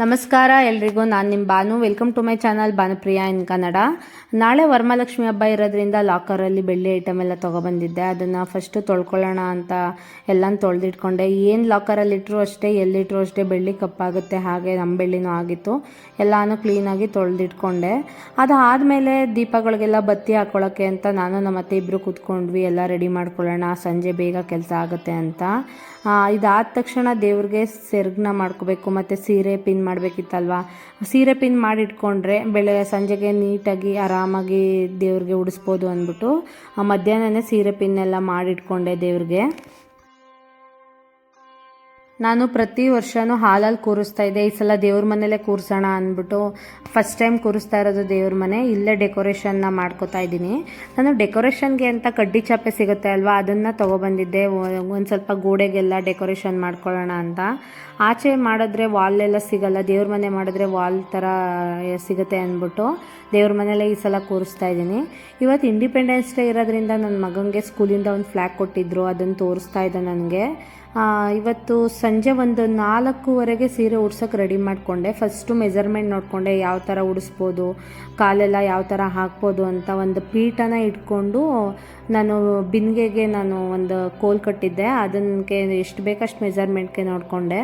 ನಮಸ್ಕಾರ ಎಲ್ರಿಗೂ, ನಾನು ನಿಮ್ಮ Banu. Welcome to my channel Bhanupriya in Kannada. ನಾಳೆ ವರಮಹಾಲಕ್ಷ್ಮಿ ಹಬ್ಬ ಇರೋದ್ರಿಂದ ಲಾಕರಲ್ಲಿ ಬೆಳ್ಳಿ ಐಟಮ್ ಎಲ್ಲ ತೊಗೊಬಂದಿದ್ದೆ. ಅದನ್ನು ಫಸ್ಟು ತೊಳ್ಕೊಳ್ಳೋಣ ಅಂತ ಎಲ್ಲನೂ ತೊಳೆದಿಟ್ಕೊಂಡೆ. ಏನು ಲಾಕರಲ್ಲಿ ಇಟ್ಟರು ಅಷ್ಟೇ ಎಲ್ಲಿಟ್ಟರು ಅಷ್ಟೇ ಬೆಳ್ಳಿ ಕಪ್ಪಾಗುತ್ತೆ. ಹಾಗೆ ನಮ್ಮ ಬೆಳ್ಳಿನೂ ಆಗಿತ್ತು. ಎಲ್ಲನೂ ಕ್ಲೀನಾಗಿ ತೊಳೆದಿಟ್ಕೊಂಡೆ. ಅದಾದಮೇಲೆ ದೀಪಗಳಿಗೆಲ್ಲ ಬತ್ತಿ ಹಾಕೊಳ್ಳೋಕ್ಕೆ ಅಂತ ನಾನು ನಮ್ಮ ಅತ್ತೆ ಇಬ್ಬರು ಕೂತ್ಕೊಂಡ್ವಿ. ಎಲ್ಲ ರೆಡಿ ಮಾಡ್ಕೊಳ್ಳೋಣ, ಸಂಜೆ ಬೇಗ ಕೆಲಸ ಆಗುತ್ತೆ ಅಂತ. ಇದಾದ ತಕ್ಷಣ ದೇವ್ರಿಗೆ ಸೆರ್ಗ್ನ ಮಾಡ್ಕೋಬೇಕು, ಮತ್ತು ಸೀರೆ ಪಿನ್ ಮಾಡಬೇಕಿತ್ತಲ್ವ? ಸೀರೆ ಪಿನ್ ಮಾಡಿಟ್ಕೊಂಡ್ರೆ ಬೆಳೆ, ಸಂಜೆಗೆ ನೀಟಾಗಿ ಆರಾಮಾಗಿ ದೇವ್ರಿಗೆ ಉಡಿಸ್ಬೋದು ಅಂದ್ಬಿಟ್ಟು ಮಧ್ಯಾಹ್ನನೇ ಸೀರೆ ಪಿನ್ನೆಲ್ಲ ಮಾಡಿಟ್ಕೊಂಡೆ ದೇವ್ರಿಗೆ. ನಾನು ಪ್ರತಿ ವರ್ಷನೂ ಹಾಲಲ್ಲಿ ಕೂರಿಸ್ತಾ ಇದ್ದೆ. ಈ ಸಲ ದೇವ್ರ ಮನೇಲೇ ಕೂರಿಸೋಣ ಅಂದ್ಬಿಟ್ಟು ಫಸ್ಟ್ ಟೈಮ್ ಕೂರಿಸ್ತಾ ಇರೋದು ದೇವ್ರ ಮನೆ. ಇಲ್ಲೇ ಡೆಕೋರೇಷನ್ನ ಮಾಡ್ಕೋತಾ ಇದ್ದೀನಿ. ನಾನು ಡೆಕೋರೇಷನ್ಗೆ ಅಂತ ಕಡ್ಡಿ ಚಾಪೆ ಸಿಗುತ್ತೆ ಅಲ್ವಾ? ಅದನ್ನು ತೊಗೊಬಂದಿದ್ದೆ. ಒಂದು ಸ್ವಲ್ಪ ಗೋಡೆಗೆಲ್ಲ ಡೆಕೋರೇಷನ್ ಮಾಡ್ಕೊಳ್ಳೋಣ ಅಂತ. ಆಚೆ ಮಾಡಿದ್ರೆ ವಾಲೆಲ್ಲ ಸಿಗಲ್ಲ. ದೇವ್ರ ಮನೆ ಮಾಡಿದ್ರೆ ವಾಲ್ ಥರ ಸಿಗುತ್ತೆ ಅಂದ್ಬಿಟ್ಟು ದೇವ್ರ ಮನೇಲೇ ಈ ಸಲ ಕೂರಿಸ್ತಾ ಇದ್ದೀನಿ. ಇವತ್ತು ಇಂಡಿಪೆಂಡೆನ್ಸ್ ಡೇ ಇರೋದ್ರಿಂದ ನನ್ನ ಮಗನಿಗೆ ಸ್ಕೂಲಿಂದ ಒಂದು ಫ್ಲ್ಯಾಗ್ ಕೊಟ್ಟಿದ್ದರು ಅದನ್ನು ತೋರಿಸ್ತಾ ಇದ್ದೆ ನನಗೆ. ಇವತ್ತು ಸಂಜೆ ಒಂದು ನಾಲ್ಕೂವರೆಗೆ ಸೀರೆ ಉಡ್ಸೋಕೆ ರೆಡಿ ಮಾಡಿಕೊಂಡೆ. ಫಸ್ಟು ಮೆಜರ್ಮೆಂಟ್ ನೋಡಿಕೊಂಡೆ, ಯಾವ ಥರ ಉಡಿಸ್ಬೋದು, ಕಾಲೆಲ್ಲ ಯಾವ ಥರ ಹಾಕ್ಬೋದು ಅಂತ ಒಂದು ಪೀಠನ ಇಟ್ಕೊಂಡು ನಾನು ಬಿನ್ಗೆಗೆ ನಾನು ಒಂದು ಕೋಲ್ ಕಟ್ಟಿದ್ದೆ. ಅದಕ್ಕೆ ಎಷ್ಟು ಬೇಕಷ್ಟು ಮೆಜರ್ಮೆಂಟ್ಗೆ ನೋಡಿಕೊಂಡೆ.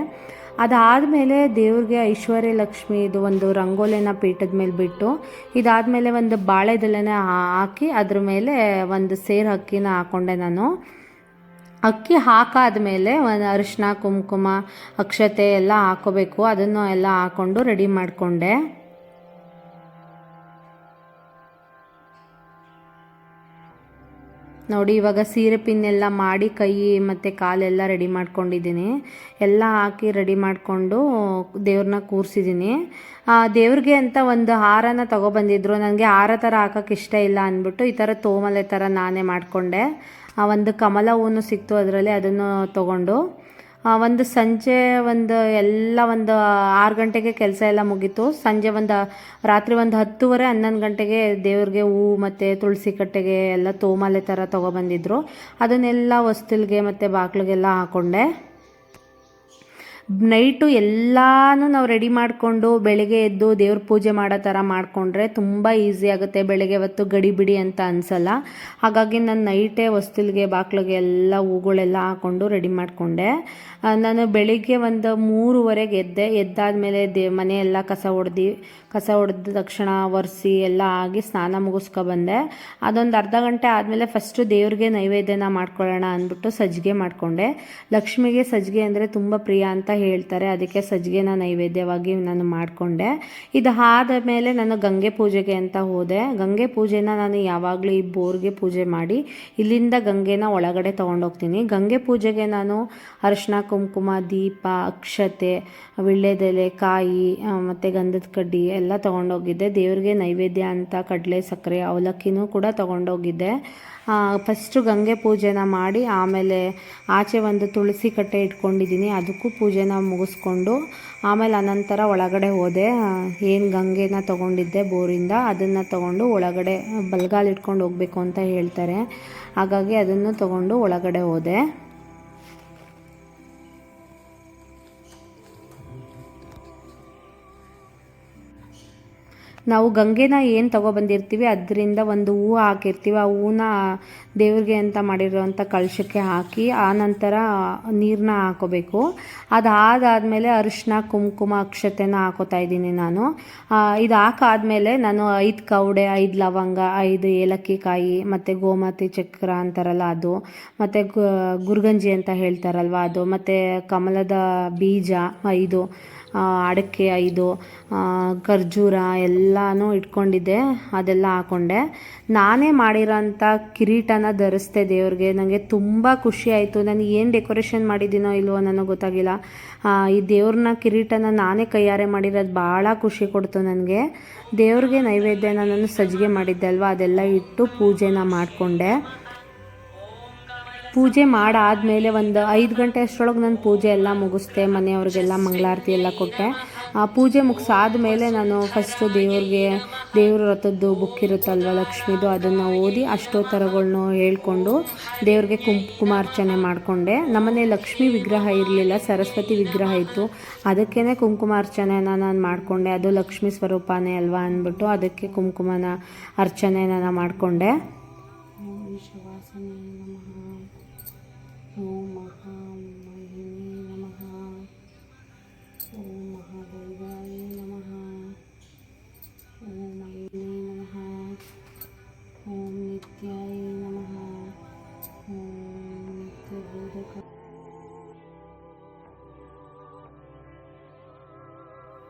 ಅದಾದಮೇಲೆ ದೇವ್ರಿಗೆ ಐಶ್ವರ್ಯ ಲಕ್ಷ್ಮಿ ಇದು ಒಂದು ರಂಗೋಲಿನ ಪೀಠದ ಮೇಲೆ ಬಿಟ್ಟು, ಇದಾದಮೇಲೆ ಒಂದು ಬಾಳೆದೆಲೆನ ಹಾಕಿ ಅದ್ರ ಮೇಲೆ ಒಂದು ಸೇರು ಅಕ್ಕಿನ ಹಾಕೊಂಡೆ ನಾನು. ಅಕ್ಕಿ ಹಾಕಾದ್ಮೇಲೆ ಒಂದು ಅರಿಶಿನ, ಕುಂಕುಮ, ಅಕ್ಷತೆ ಎಲ್ಲ ಹಾಕೋಬೇಕು. ಅದನ್ನು ಎಲ್ಲ ಹಾಕ್ಕೊಂಡು ರೆಡಿ ಮಾಡಿಕೊಂಡೆ. ನೋಡಿ, ಇವಾಗ ಸೀರೆ ಪಿನ್ನೆಲ್ಲ ಮಾಡಿ ಕೈ, ಮತ್ತು ಕಾಲೆಲ್ಲ ರೆಡಿ ಮಾಡ್ಕೊಂಡಿದ್ದೀನಿ. ಎಲ್ಲ ಹಾಕಿ ರೆಡಿ ಮಾಡಿಕೊಂಡು ದೇವ್ರನ್ನ ಕೂರಿಸಿದ್ದೀನಿ. ದೇವ್ರಿಗೆ ಅಂತ ಒಂದು ಹಾರನ ತೊಗೊಬಂದಿದ್ರು. ನನಗೆ ಹಾರ ಥರ ಹಾಕೋಕ್ಕೆ ಇಷ್ಟ ಇಲ್ಲ ಅಂದ್ಬಿಟ್ಟು ಈ ಥರ ತೋಮಲೆ ಥರ ನಾನೇ ಮಾಡಿಕೊಂಡೆ. ಒಂದು ಕಮಲ ಹೂವು ಸಿಕ್ತು ಅದರಲ್ಲಿ, ಅದನ್ನು ತೊಗೊಂಡು. ಒಂದು ಸಂಜೆ ಒಂದು ಎಲ್ಲ ಒಂದು ಆರು ಗಂಟೆಗೆ ಕೆಲಸ ಎಲ್ಲ ಮುಗೀತು. ಸಂಜೆ ಒಂದು, ರಾತ್ರಿ ಒಂದು ಹತ್ತುವರೆ, ಹನ್ನೊಂದು ಗಂಟೆಗೆ ದೇವ್ರಿಗೆ ಹೂ ಮತ್ತು ತುಳಸಿ ಕಟ್ಟೆಗೆ ಎಲ್ಲ ತೋಮಾಲೆ ಥರ ತೊಗೊಬಂದಿದ್ರು ಅದನ್ನೆಲ್ಲ ಹೊಸ್ತಿಲ್ಗೆ ಮತ್ತು ಬಾಗಿಲಿಗೆಲ್ಲ ಹಾಕ್ಕೊಂಡೆ ನೈಟು ಎಲ್ಲನೂ ನಾವು ರೆಡಿ ಮಾಡಿಕೊಂಡು ಬೆಳಗ್ಗೆ ಎದ್ದು ದೇವ್ರ ಪೂಜೆ ಮಾಡೋ ಥರ ಮಾಡಿಕೊಂಡ್ರೆ ತುಂಬ ಈಸಿ ಆಗುತ್ತೆ. ಬೆಳಗ್ಗೆ ಹೊತ್ತು ಗಡಿ ಬಿಡಿ ಅಂತ ಅನಿಸಲ್ಲ. ಹಾಗಾಗಿ ನಾನು ನೈಟೇ ಹೊಸ್ತಿಲ್ಗೆ, ಬಾಕ್ಲಿಗೆ ಎಲ್ಲ ಹೂಗಳೆಲ್ಲ ಹಾಕ್ಕೊಂಡು ರೆಡಿ ಮಾಡಿಕೊಂಡೆ. ನಾನು ಬೆಳಿಗ್ಗೆ ಒಂದು ಮೂರುವರೆಗೆ ಎದ್ದೆ. ಎದ್ದಾದಮೇಲೆ ದೇ, ಮನೆಯೆಲ್ಲ ಕಸ ಹೊಡೆದು ಕಸ ಹೊಡೆದ ತಕ್ಷಣ ಒರೆಸಿ ಎಲ್ಲ ಆಗಿ ಸ್ನಾನ ಮುಗಿಸ್ಕೊ ಬಂದೆ. ಅದೊಂದು ಅರ್ಧ ಗಂಟೆ ಆದಮೇಲೆ ಫಸ್ಟು ದೇವ್ರಿಗೆ ನೈವೇದ್ಯನ ಮಾಡ್ಕೊಳ್ಳೋಣ ಅಂದ್ಬಿಟ್ಟು ಸಜ್ಜಿಗೆ ಮಾಡಿಕೊಂಡೆ. ಲಕ್ಷ್ಮಿಗೆ ಸಜ್ಜಿಗೆ ಅಂದರೆ ತುಂಬ ಪ್ರಿಯ ಅಂತ ಹೇಳ್ತಾರೆ, ಅದಕ್ಕೆ ಸಜ್ಜಿಗೆನ ನೈವೇದ್ಯವಾಗಿ ನಾನು ಮಾಡಿಕೊಂಡೆ. ಇದು ಆದ ಮೇಲೆ ನಾನು ಗಂಗೆ ಪೂಜೆಗೆ ಅಂತ ಹೋದೆ. ಗಂಗೆ ಪೂಜೆನ ನಾನು ಯಾವಾಗಲೂ ಈ ಬೋರ್ಗೆ ಪೂಜೆ ಮಾಡಿ ಇಲ್ಲಿಂದ ಗಂಗೆನ ಒಳಗಡೆ ತೊಗೊಂಡೋಗ್ತೀನಿ. ಗಂಗೆ ಪೂಜೆಗೆ ನಾನು ಅರಿಶಿನ, ಕುಂಕುಮ, ದೀಪ, ಅಕ್ಷತೆ, ವಿಳ್ಳೆದೆಲೆ, ಕಾಯಿ ಮತ್ತು ಗಂಧದ ಕಡ್ಡಿ ಎಲ್ಲ ತೊಗೊಂಡೋಗಿದ್ದೆ. ದೇವ್ರಿಗೆ ನೈವೇದ್ಯ ಅಂತ, ಕಡಲೆ, ಸಕ್ಕರೆ, ಅವಲಕ್ಕಿನೂ ಕೂಡ ತೊಗೊಂಡೋಗಿದ್ದೆ. ಫಸ್ಟು ಗಂಗೆ ಪೂಜೆನ ಮಾಡಿ ಆಮೇಲೆ ಆಚೆ ಒಂದು ತುಳಸಿ ಕಟ್ಟೆ ಇಟ್ಕೊಂಡಿದ್ದೀನಿ, ಅದಕ್ಕೂ ಪೂಜೆನ ಮುಗಿಸ್ಕೊಂಡು ಆಮೇಲೆ ಅನಂತರ ಒಳಗಡೆ ಹೋದೆ. ಏನು ಗಂಗೆನ ತೊಗೊಂಡಿದ್ದೆ ಬೋರಿಂದ, ಅದನ್ನು ತೊಗೊಂಡು ಒಳಗಡೆ ಬಲ್ಗಾಲಿಟ್ಕೊಂಡು ಹೋಗಬೇಕು ಅಂತ ಹೇಳ್ತಾರೆ. ಹಾಗಾಗಿ ಅದನ್ನು ತೊಗೊಂಡು ಒಳಗಡೆ ಹೋದೆ. ನಾವು ಗಂಗೆನ ಏನು ತೊಗೊಬಂದಿರ್ತೀವಿ ಅದರಿಂದ ಒಂದು ಹೂವು ಹಾಕಿರ್ತೀವಿ. ಆ ಹೂವನ್ನ ದೇವ್ರಿಗೆ ಅಂತ ಮಾಡಿರೋವಂಥ ಕಳಶಕ್ಕೆ ಹಾಕಿ, ಆ ನಂತರ ನೀರನ್ನ ಹಾಕೋಬೇಕು. ಅದಾದಾದಮೇಲೆ ಅರಿಶಿನ ಕುಂಕುಮ, ಅಕ್ಷತೆನ ಹಾಕೋತಾ ಇದ್ದೀನಿ ನಾನು. ಇದು ಹಾಕಾದ್ಮೇಲೆ ನಾನು ಐದು ಕವಡೆ ಐದು ಲವಂಗ, ಐದು ಏಲಕ್ಕಿ ಕಾಯಿ ಮತ್ತು ಗೋಮಾತಿ ಚಕ್ರ ಅಂತಾರಲ್ಲ ಅದು, ಮತ್ತು ಗುರ್ಗಂಜಿ ಅಂತ ಹೇಳ್ತಾರಲ್ವ ಅದು, ಮತ್ತು ಕಮಲದ ಬೀಜ, ಐದು. ಅಡಿಕೆ ಐದು ಖರ್ಜೂರ ಎಲ್ಲನೂ ಇಟ್ಕೊಂಡಿದ್ದೆ, ಅದೆಲ್ಲ ಹಾಕೊಂಡೆ. ನಾನೇ ಮಾಡಿರೋಂಥ ಕಿರೀಟನ ಧರಿಸ್ದೆ ದೇವ್ರಿಗೆ. ನನಗೆ ತುಂಬ ಖುಷಿ ಆಯಿತು. ನಾನು ಏನು ಡೆಕೋರೇಷನ್ ಮಾಡಿದ್ದೀನೋ ಇಲ್ವೋ ನನಗೆ ಗೊತ್ತಾಗಿಲ್ಲ. ಈ ದೇವ್ರನ್ನ ಕಿರೀಟನ ನಾನೇ ಕೈಯಾರೆ ಮಾಡಿರೋದು ಭಾಳ ಖುಷಿ ಕೊಡ್ತು ನನಗೆ. ದೇವ್ರಿಗೆ ನೈವೇದ್ಯನ ನಾನು ಸಜ್ಜಿಗೆ ಮಾಡಿದ್ದೆ ಅಲ್ವಾ? ಅದೆಲ್ಲ ಇಟ್ಟು ಪೂಜೆನ ಮಾಡಿಕೊಂಡೆ. ಪೂಜೆ ಮಾಡಾದಮೇಲೆ ಒಂದು ಐದು ಗಂಟೆ ಅಷ್ಟರೊಳಗೆ ನಾನು ಪೂಜೆ ಎಲ್ಲ ಮುಗಿಸ್ದೆ ಮನೆಯವ್ರಿಗೆಲ್ಲ ಮಂಗಳಾರತಿ ಎಲ್ಲ ಕೊಟ್ಟೆ. ಆ ಪೂಜೆ ಮುಗಿಸಾದ ಮೇಲೆ ನಾನು ಫಸ್ಟು ದೇವ್ರಿಗೆ, ದೇವ್ರ ರಥದ್ದು ಬುಕ್ ಇರುತ್ತಲ್ವ ಲಕ್ಷ್ಮಿದು, ಅದನ್ನು ಓದಿ ಅಷ್ಟೋತ್ತರಗಳ್ನು ಹೇಳ್ಕೊಂಡು ದೇವ್ರಿಗೆ ಕುಂಕುಮಾರ್ಚನೆ ಮಾಡಿಕೊಂಡೆ. ನಮ್ಮನೆ ಲಕ್ಷ್ಮಿ ವಿಗ್ರಹ ಇರಲಿಲ್ಲ, ಸರಸ್ವತಿ ವಿಗ್ರಹ ಇತ್ತು. ಅದಕ್ಕೇ ಕುಂಕುಮಾರ್ಚನೆನ ನಾನು ಮಾಡಿಕೊಂಡೆ. ಅದು ಲಕ್ಷ್ಮಿ ಸ್ವರೂಪನೇ ಅಲ್ವಾ ಅಂದ್ಬಿಟ್ಟು ಅದಕ್ಕೆ ಕುಂಕುಮನ ಅರ್ಚನೆನ ನಾನು ಮಾಡಿಕೊಂಡೆ.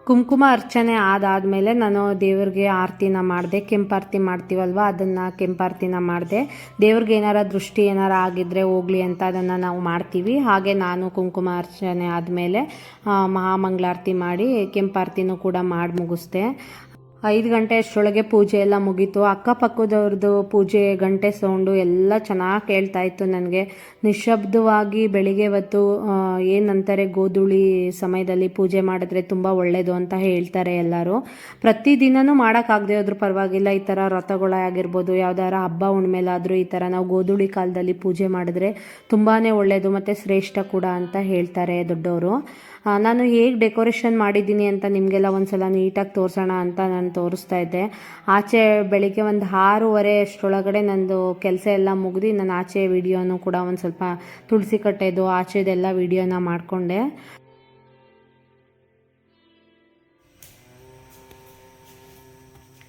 ಕುಂಕುಮ ಅರ್ಚನೆ ಆದಾದಮೇಲೆ ನಾನು ದೇವ್ರಿಗೆ ಆರತಿನ ಮಾಡಿದೆ, ಕೆಂಪಾರತಿ ಮಾಡ್ತೀವಲ್ವ, ಅದನ್ನು ಕೆಂಪಾರತಿನ ಮಾಡಿದೆ. ದೇವ್ರಿಗೆ ಏನಾರ ದೃಷ್ಟಿ ಏನಾರ ಆಗಿದ್ದರೆ ಹೋಗಲಿ ಅಂತ ಅದನ್ನು ನಾವು ಮಾಡ್ತೀವಿ. ಹಾಗೆ ನಾನು ಕುಂಕುಮ ಅರ್ಚನೆ ಆದಮೇಲೆ ಮಹಾಮಂಗಳಾರತಿ ಮಾಡಿ ಕೆಂಪಾರತಿನೂ ಕೂಡ ಮಾಡಿ ಮುಗಿಸ್ದೆ. ಐದು ಗಂಟೆ ಅಷ್ಟರೊಳಗೆ ಪೂಜೆ ಎಲ್ಲ ಮುಗೀತು. ಅಕ್ಕಪಕ್ಕದವ್ರದ್ದು ಪೂಜೆ ಗಂಟೆ ಸೌಂಡು ಎಲ್ಲ ಚೆನ್ನಾಗಿ ಕೇಳ್ತಾ ಇತ್ತು ನನಗೆ. ನಿಶಬ್ದವಾಗಿ ಬೆಳಿಗ್ಗೆ ಹೊತ್ತು ಏನಂತಾರೆ, ಗೋಧೂಳಿ ಸಮಯದಲ್ಲಿ ಪೂಜೆ ಮಾಡಿದ್ರೆ ತುಂಬ ಒಳ್ಳೆಯದು ಅಂತ ಹೇಳ್ತಾರೆ ಎಲ್ಲರೂ. ಪ್ರತಿದಿನನೂ ಮಾಡೋಕ್ಕಾಗದೇ ಹೋದ್ರೂ ಪರವಾಗಿಲ್ಲ, ಈ ಥರ ರಥಗಳ ಆಗಿರ್ಬೋದು, ಯಾವ್ದಾರ ಹಬ್ಬ ಹುಣ್ಮೇಲಾದರೂ ಈ ಥರ ನಾವು ಗೋಧೂಳಿ ಕಾಲದಲ್ಲಿ ಪೂಜೆ ಮಾಡಿದ್ರೆ ತುಂಬಾ ಒಳ್ಳೆಯದು ಮತ್ತು ಶ್ರೇಷ್ಠ ಕೂಡ ಅಂತ ಹೇಳ್ತಾರೆ ದೊಡ್ಡವರು. ನಾನು ಹೇಗೆ ಡೆಕೋರೇಷನ್ ಮಾಡಿದ್ದೀನಿ ಅಂತ ನಿಮಗೆಲ್ಲ ಒಂದ್ಸಲ ನೀಟಾಗಿ ತೋರಿಸೋಣ ಅಂತ ನಾನು ತೋರಿಸ್ತಾ ಇದ್ದೆ. ಆಚೆ ಬೆಳಿಗ್ಗೆ ಒಂದು ಆರೂವರೆ ಅಷ್ಟರೊಳಗಡೆ ನಂದು ಕೆಲಸ ಎಲ್ಲ ಮುಗಿದು ನಾನು ಆಚೆ ವಿಡಿಯೋನು ಕೂಡ ಒಂದು ಸ್ವಲ್ಪ ತುಳಸಿ ಕಟ್ಟೆದು ಆಚೆದೆಲ್ಲ ವಿಡಿಯೋನ ಮಾಡಿಕೊಂಡೆ.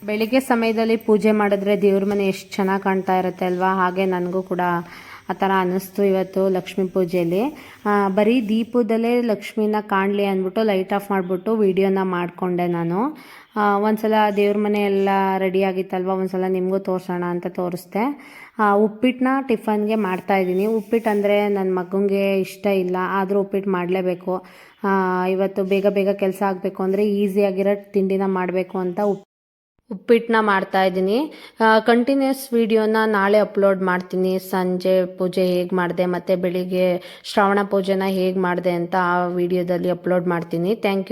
ಬೆಳಿಗ್ಗೆ ಸಮಯದಲ್ಲಿ ಪೂಜೆ ಮಾಡಿದ್ರೆ ದೇವ್ರ ಮನೆ ಎಷ್ಟು ಚೆನ್ನಾಗಿ ಕಾಣ್ತಾ ಇರುತ್ತೆ ಅಲ್ವಾ? ಹಾಗೆ ನನಗೂ ಕೂಡ ಆ ಥರ ಅನ್ನಿಸ್ತು ಇವತ್ತು ಲಕ್ಷ್ಮೀ ಪೂಜೆಯಲ್ಲಿ. ಬರೀ ದೀಪದಲ್ಲೇ ಲಕ್ಷ್ಮೀನ ಕಾಣಲಿ ಅಂದ್ಬಿಟ್ಟು ಲೈಟ್ ಆಫ್ ಮಾಡಿಬಿಟ್ಟು ವೀಡಿಯೋನ ಮಾಡಿಕೊಂಡೆ ನಾನು. ಒಂದು ಒಂದ್ಸಲ ದೇವ್ರ ಮನೆ ಎಲ್ಲ ರೆಡಿ ಆಗಿತ್ತಲ್ವ, ಒಂದ್ಸಲ ನಿಮಗೂ ತೋರಿಸೋಣ ಅಂತ ತೋರಿಸ್ದೆ. ಉಪ್ಪಿಟ್ಟನ್ನ ಟಿಫನ್ಗೆ ಮಾಡ್ತಾಯಿದ್ದೀನಿ ಉಪ್ಪಿಟ್ಟು ಅಂದರೆ ನನ್ನ ಮಗನಿಗೆ ಇಷ್ಟ ಇಲ್ಲ, ಆದರೂ ಉಪ್ಪಿಟ್ಟು ಮಾಡಲೇಬೇಕು. ಇವತ್ತು ಬೇಗ ಬೇಗ ಕೆಲಸ ಆಗಬೇಕು ಅಂದರೆ ಈಸಿಯಾಗಿರೋ ತಿಂಡಿನ ಮಾಡಬೇಕು ಅಂತ ಉಪ್ ಉಪ್ಪಿಟ್ಟನ್ನ ಮಾಡ್ತಾ ಇದ್ದೀನಿ. ಕಂಟಿನ್ಯೂಸ್ ವಿಡಿಯೋನ ನಾಳೆ ಅಪ್ಲೋಡ್ ಮಾಡ್ತೀನಿ. ಸಂಜೆ ಪೂಜೆ ಹೇಗೆ ಮಾಡಿದೆ ಮತ್ತು ಬೆಳಿಗ್ಗೆ ಶ್ರಾವಣ ಪೂಜೆನ ಹೇಗೆ ಮಾಡಿದೆ ಅಂತ ಆ ವಿಡಿಯೋದಲ್ಲಿ ಅಪ್ಲೋಡ್ ಮಾಡ್ತೀನಿ. Thank you